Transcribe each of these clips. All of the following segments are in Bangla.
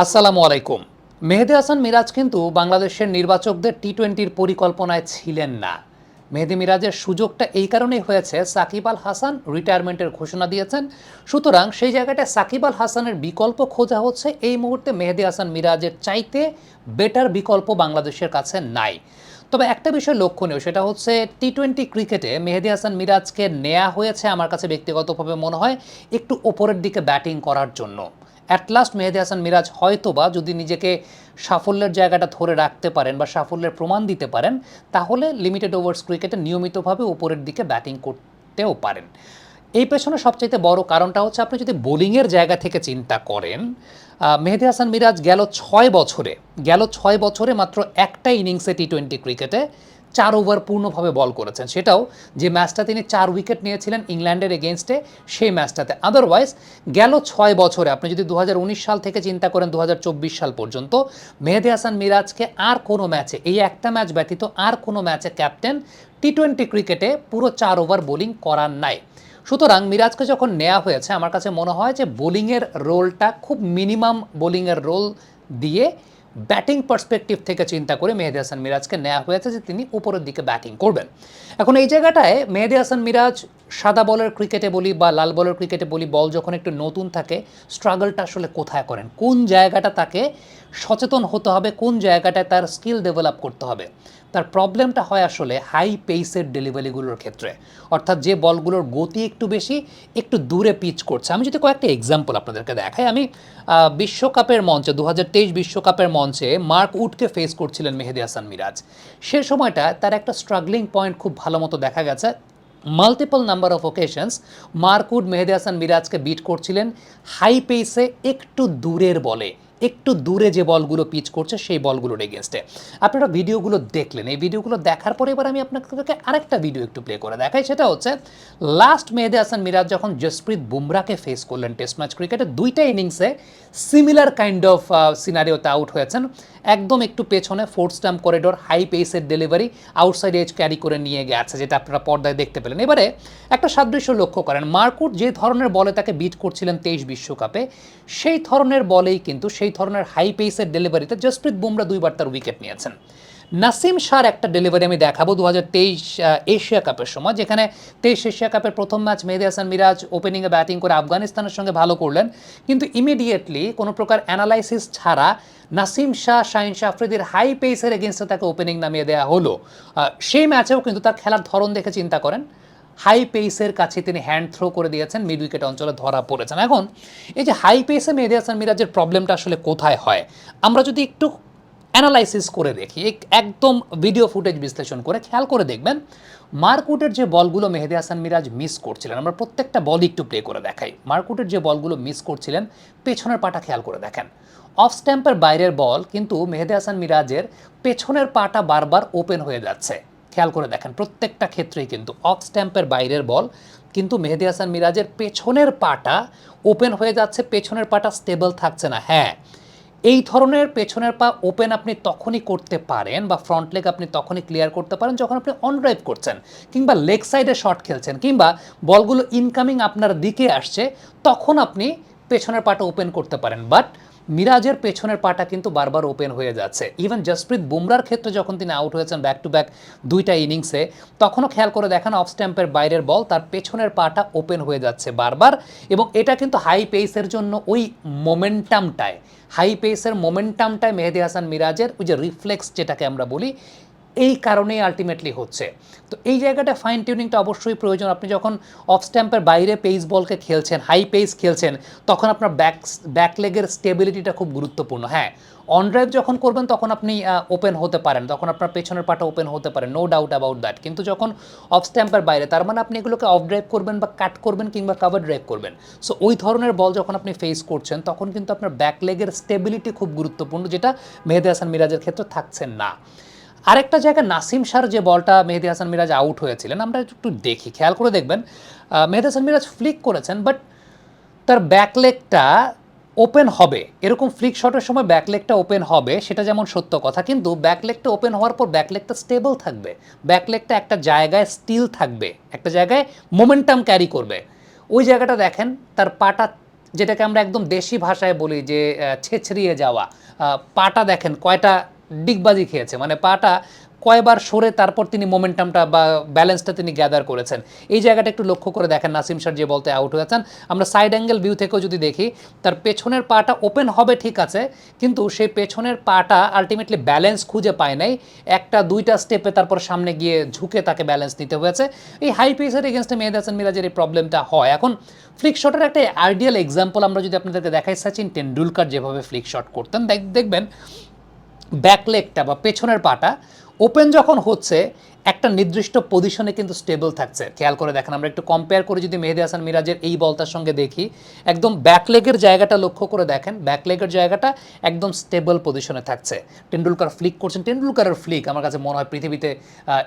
আসসালামু আলাইকুম। মেহেদি হাসান মিরাজ কিন্তু বাংলাদেশের নির্বাচকদের টি টোয়েন্টির পরিকল্পনায় ছিলেন না। মেহেদি মিরাজের সুযোগটা এই কারণেই হয়েছে, সাকিব আল হাসান রিটায়ারমেন্টের ঘোষণা দিয়েছেন। সুতরাং সেই জায়গাটা সাকিব আল হাসানের বিকল্প খোঁজা হচ্ছে, এই মুহূর্তে মেহেদি হাসান মিরাজের চাইতে বেটার বিকল্প বাংলাদেশের কাছে নাই। তবে একটা বিষয় লক্ষণীয়, সেটা হচ্ছে টি টোয়েন্টি ক্রিকেটে মেহেদি হাসান মিরাজকে নেওয়া হয়েছে আমার কাছে ব্যক্তিগতভাবে মনে হয়, একটু ওপরের দিকে ব্যাটিং করার জন্য। অ্যাট লাস্ট মেহেদি হাসান মিরাজ হয়তোবা যদি নিজেকে সাফল্যের জায়গাটা ধরে রাখতে পারেন বা সাফল্যের প্রমাণ দিতে পারেন, তাহলে লিমিটেড ওভার্স ক্রিকেটে নিয়মিতভাবে উপরের দিকে ব্যাটিং করতেও পারেন। এই পেছনে সবচাইতে বড় কারণটা হচ্ছে আপনি যদি বোলিংয়ের জায়গা থেকে চিন্তা করেন মেহেদি হাসান মিরাজ গেল ছয় বছরে, গেল ছয় বছরে মাত্র একটা ইনিংসে টি টোয়েন্টি ক্রিকেটে চার ওভার পূর্ণভাবে বল করেছেন। সেটাও যে ম্যাচটা তিনি চার উইকেট নিয়েছিলেন ইংল্যান্ডের এগেনস্টে সেই ম্যাচটাতে। আদারওয়াইজ গেল ছয় বছরে, আপনি যদি দু হাজার উনিশ সাল থেকে চিন্তা করেন দু হাজার চব্বিশ সাল পর্যন্ত, মেহেদি হাসান মিরাজকে আর কোনো ম্যাচে, এই একটা ম্যাচ ব্যতীত আর কোনো ম্যাচে ক্যাপ্টেন টি টোয়েন্টি ক্রিকেটে পুরো চার ওভার বোলিং করার নাই। সুতরাং মিরাজকে যখন নেওয়া হয়েছে, আমার কাছে মনে হয় যে বোলিংয়ের রোলটা খুব মিনিমাম বোলিংয়ের রোল দিয়ে ব্যাটিং পার্সপেক্টিভ থেকে চিন্তা করে মেহেদি হাসান মিরাজকে নেওয়া হয়েছে যে তিনি উপরের দিকে ব্যাটিং করবেন। এখন এই জায়গাটায় মেহেদি হাসান মিরাজ সাদা বলের ক্রিকেটে বলি বা লাল বলের ক্রিকেটে বলি, বল যখন একটু নতুন থাকে স্ট্রাগলটা আসলে কোথায় করেন? কোন জায়গাটা তাকে সচেতন হতে হবে কোন জায়গাটায় তার স্কিল ডেভেলপ করতে হবে। তার প্রবলেমটা হয় আসলে হাই পেসের ডেলিভারিগুলোর ক্ষেত্রে। অর্থাৎ যে বলগুলোর গতি একটু বেশি, একটু দূরে পিচ করছে। আমি যদি কয়েকটা এক্সাম্পল আপনাদেরকে দেখাই, আমি বিশ্বকাপের মঞ্চে দু বিশ্বকাপের মঞ্চে মার্ক উডকে ফেস করছিলেন মেহেদি হাসান মিরাজ। সে সময়টা তার একটা স্ট্রাগলিং পয়েন্ট খুব ভালো মতো দেখা গেছে। Multiple number of occasions Mark Wood Mehedi Hasan মিরাজকে beat করছিলেন। হাই পেসে একটু দূরের বলে একটু দূরে যে বলগুলো পিচ করছে, সেই বলগুলোর এগেনস্টে আপনারা ভিডিওগুলো দেখলেন। এই ভিডিওগুলো দেখার পরে এবার আমি আপনাদেরকে আরেকটা ভিডিও একটু প্লে করে দেখাই। সেটা হচ্ছে লাস্ট মেহেদি হাসান মিরাজ যখন জসপ্রীত বুমরাকে ফেস করলেন টেস্ট ম্যাচ ক্রিকেটে দুইটা ইনিংসে সিমিলার কাইন্ড অফ সিনারিওতে আউট হয়েছেন। একদম একটু পেছনে ফোর্থ স্টাম্প করিডোর হাই পেসের ডেলিভারি আউটসাইড এজ ক্যারি করে নিয়ে গেছে, যেটা আপনারা পর্দায় দেখতে পেলেন। এবারে একটা সাদৃশ্য লক্ষ্য করেন। মার্কুট যে ধরনের বলে তাকে বিট করছিলেন তেইশ বিশ্বকাপে, সেই ধরনের বলেই কিন্তু, সেই ধরনের হাই পেসের ডেলিভারিতে জসপ্রীত বুমরা দুইবার তার উইকেট নিয়েছেন। নাসিম শাহর একটা ডেলিভারি আমি দেখাবো দু হাজার তেইশ এশিয়া কাপের সময়, যেখানে তেইশ এশিয়া কাপের প্রথম ম্যাচ মেহেদি হাসান মিরাজ ওপেনিংয়ে ব্যাটিং করে আফগানিস্তানের সঙ্গে ভালো করলেন। কিন্তু ইমিডিয়েটলি কোনো প্রকার অ্যানালাইসিস ছাড়া নাসিম শাহ শাহিন শাহ আফ্রিদির হাই পেসের এগেনস্টে তাকে ওপেনিং নামিয়ে দেওয়া হলো। সেই ম্যাচেও কিন্তু তার খেলার ধরন দেখে চিন্তা করেন। হাই পেসের কাছে তিনি হ্যান্ড থ্রো করে দিয়েছেন মিড উইকেট অঞ্চলে ধরা পড়েছেন। এখন, এই যে হাই পেসে মেহেদি হাসান মিরাজের প্রবলেমটা আসলে কোথায় হয়? আমরা যদি একটু অ্যানালাইসিস করে দেখি, এক- একদম ভিডিও ফুটেজ বিশ্লেষণ করে খেয়াল করে দেখবেন মার্কুটের যে বলগুলো মেহেদি হাসান মিরাজ মিস করছিলেন, আমরা প্রত্যেকটা বল একটু প্লে করে দেখাই। মার্কুটের যে বলগুলো মিস করছিলেন, পেছনের পাটা খেয়াল করে দেখেন। অফ স্ট্যাম্পের বাইরের বল কিন্তু মেহেদি হাসান মিরাজের পেছনের পাটা বারবার ওপেন হয়ে যাচ্ছে। খেয়াল করে দেখেন, প্রত্যেকটা ক্ষেত্রেই কিন্তু অফ স্ট্যাম্পের বাইরের বল, কিন্তু মেহেদি হাসান মিরাজের পেছনের পাটা ওপেন হয়ে যাচ্ছে, পেছনের পাটা স্টেবল থাকছে না। হ্যাঁ এই ধরনের পেছনের পা ওপেন আপনি তখনই করতে পারেন বা ফ্রন্ট লেগ আপনি তখনই ক্লিয়ার করতে পারেন যখন আপনি অন ড্রাইভ করছেন কিংবা লেগ সাইডে শট খেলছেন কিংবা বলগুলো ইনকামিং আপনার দিকে আসছে, তখন আপনি পেছনের পাটা ওপেন করতে পারেন। বাট মিরাজের পেছনের পাটা কিন্তু বারবার ওপেন হয়ে যাচ্ছে। ইভেন জসপ্রীত বুমরার ক্ষেত্রে যখন তিনি আউট হয়েছেন ব্যাক টু ব্যাক দুইটা ইনিংসে তখনও খেয়াল করে দেখেন অফ স্ট্যাম্পের বাইরের বল তার পেছনের পাটা ওপেন হয়ে যাচ্ছে বারবার এবং এটা কিন্তু হাই পেসের জন্য ওই মোমেন্টামটায় হাই পেসের মোমেন্টামটায় মেহেদি হাসান মিরাজের ওই যে রিফ্লেক্স যেটাকে আমরা বলি এই কারণেই আলটিমেটলি হচ্ছে। তো এই জায়গাটা ফাইন টিউনিংটা অবশ্যই প্রয়োজন। আপনি যখন অফ স্ট্যাম্পের বাইরে পেস বলকে খেলছেন হাই পেস খেলছেন, তখন আপনার ব্যাক ব্যাক লেগের স্টেবিলিটিটা খুব গুরুত্বপূর্ণ। হ্যাঁ অন ড্রাইভ যখন করবেন, তখন আপনি ওপেন হতে পারেন। তখন আপনার পেছনের পাটা ওপেন হতে পারে। নো ডাউট অ্যাবাউট দ্যাট কিন্তু যখন অফ স্ট্যাম্পের বাইরে, তার মানে আপনি এগুলোকে অফ ড্রাইভ করবেন বা কাট করবেন কিংবা কাভার ড্রাইভ করবেন। সো ওই ধরনের বল যখন আপনি ফেস করছেন, তখন কিন্তু আপনার ব্যাক লেগের স্টেবিলিটি খুব গুরুত্বপূর্ণ, যেটা মেহেদি হাসান মিরাজের ক্ষেত্রে থাকছেন না। আরেকটা জায়গায় নাসিম শাহর যে বলটা মেহেদি হাসান মিরাজ আউট হয়েছিলেন আমরা একটু দেখি খেয়াল করে দেখবেন। মেহেদি হাসান মিরাজ ফ্লিক করেছেন বাট তার ব্যাকলেগটা ওপেন হবে। এরকম ফ্লিক শটের সময় ব্যাকলেগটা ওপেন হবে সেটা যেমন সত্য কথা কিন্তু ব্যাকলেগটা ওপেন হওয়ার পর ব্যাকলেগটা স্টেবল থাকবে। ব্যাকলেগটা একটা জায়গায় স্টিল থাকবে একটা জায়গায় মোমেন্টাম ক্যারি করবে। ওই জায়গাটা দেখেন তার পাটা যেটাকে আমরা একদম দেশি ভাষায় বলি যে আহ, ছেঁচড়িয়ে যাওয়া। পাটা দেখেন কয়টা ডিগবাজি খেয়েছে। মানে পাটা কয়বার সরে তারপর তিনি মোমেন্টামটা বা ব্যালেন্সটা তিনি গ্যাদার করেছেন। এই জায়গাটা একটু লক্ষ্য করে দেখেন, নাসিম স্যার যে বলতে আউট হয়েছেন। আমরা সাইড অ্যাঙ্গেল ভিউ থেকেও যদি দেখি, তার পেছনের পাটা ওপেন হবে ঠিক আছে, কিন্তু সেই পেছনের পাটা আলটিমেটলি ব্যালেন্স খুঁজে পায় নাই। একটা, দুইটা স্টেপে তারপর সামনে গিয়ে ঝুঁকে তাকে ব্যালেন্স নিতে হয়েছে। এই হাই পেসের এগেনস্টে মেহেদ হাসান মিরাজের এই প্রবলেমটা হয়। এখন ফ্লিক শটের একটা আইডিয়াল এক্সাম্পল আমরা যদি আপনাদেরকে দেখাই, সচিন টেন্ডুলকার যেভাবে ফ্লিক শট করতেন, দেখ- দেখবেন ব্যাকলেগটা বা পেছনের পাটা ওপেন যখন হচ্ছে, একটা নির্দিষ্ট পজিশনে কিন্তু স্টেবল থাকছে। খেয়াল করে দেখেন, আমরা একটু কম্পেয়ার করে যদি মেহেদি হাসান মিরাজের এই বলটার সঙ্গে দেখি। একদম ব্যাকলেগের জায়গাটা লক্ষ্য করে দেখেন, ব্যাকলেগের জায়গাটা একদম স্টেবল পজিশনে থাকছে। টেন্ডুলকার ফ্লিক করছেন। টেন্ডুলকারের ফ্লিক আমার কাছে মনে হয় পৃথিবীতে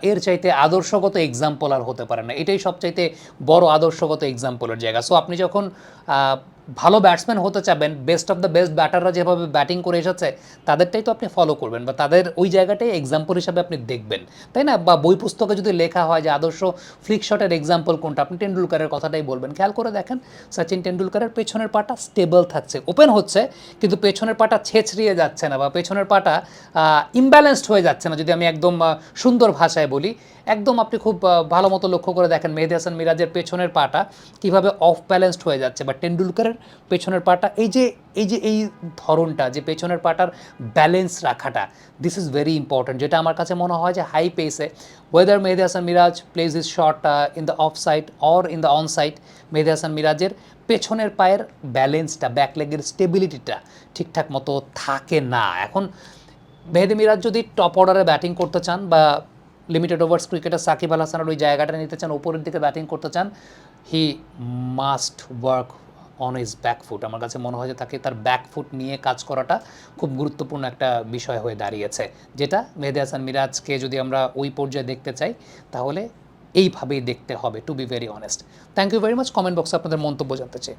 এর চাইতে আদর্শগত এক্সাম্পল আর হতে পারে না। এটাই সবচাইতে বড় আদর্শগত এক্সাম্পলের জায়গা। সো আপনি যখন ভালো ব্যাটসম্যান হতে চাবেন বেস্ট অফ দ্য বেস্ট ব্যাটাররা যেভাবে ব্যাটিং করে এসেছে, তাদেরটাই তো আপনি ফলো করবেন বা তাদের ওই জায়গাটাই এক্সাম্পল হিসাবে আপনি দেখবেন, তাই না? বা বই পুস্তকে যদি লেখা হয় যে আদর্শ ফ্লিক শটের এক্সাম্পল কোনটা, আপনি টেন্ডুলকারের কথাটাই বলবেন। খেয়াল করে দেখেন, সচিন টেন্ডুলকারের পেছনের পাটা স্টেবল থাকছে ওপেন হচ্ছে, কিন্তু পেছনের পাটা ছেঁচড়িয়ে যাচ্ছে না বা পেছনের পাটা ইমব্যালেন্সড হয়ে যাচ্ছে না। যদি আমি একদম সুন্দর ভাষায় বলি, একদম আপনি খুব ভালো মতো লক্ষ্য করে দেখেন, মেহেদি হাসান মিরাজের পেছনের পাটা কীভাবে অফ ব্যালেন্সড হয়ে যাচ্ছে বা টেন্ডুলকারের পেছনের পাটা এই যে এই যে, এই ধরনটা, যে পেছনের পাটার ব্যালেন্স রাখাটা দিস ইজ ভেরি ইম্পর্ট্যান্ট যেটা আমার কাছে মনে হয় যে high পেসে whether Mehedi Hasan Miraz plays his shot in the off side or in the on side Mehedi Hasan মিরাজের পেছনের পায়ের ব্যালেন্সটা ব্যাকলেগের স্টেবিলিটিটা ঠিকঠাক মতো থাকে না। এখন মেহেদি মিরাজ যদি টপ অর্ডারে ব্যাটিং করতে চান বা limited overs cricketer Shakib Al হাসানের ওই জায়গাটা নিতে চান উপরের দিকে ব্যাটিং করতে চান he must work on his back foot আমার কাছে মনে হয় যে তাকে তার ব্যাকফুট নিয়ে কাজ করাটা খুব গুরুত্বপূর্ণ একটা বিষয় হয়ে দাঁড়িয়েছে, যেটা মেহেদি হাসান মিরাজকে যদি আমরা ওই পর্যায়ে দেখতে চাই, তাহলে এইভাবেই দেখতে হবে to be very honest thank you very much comment বক্সে আপনাদের মন্তব্য জানতে চাই।